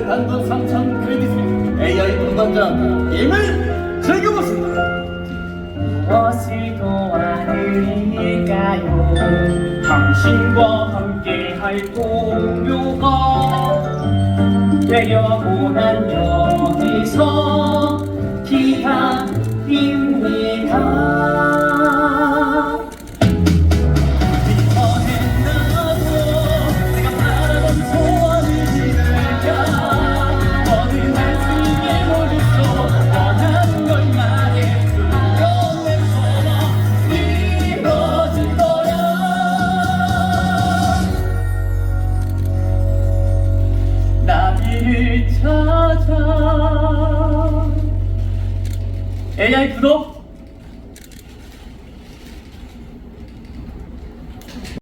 단돈 3천 크레딧 AI 동반장 임을 즐겨보십니다. 무엇을 도와드릴까요? 당신과 함께 할 동료가 되려고 난 AI, Trudeau,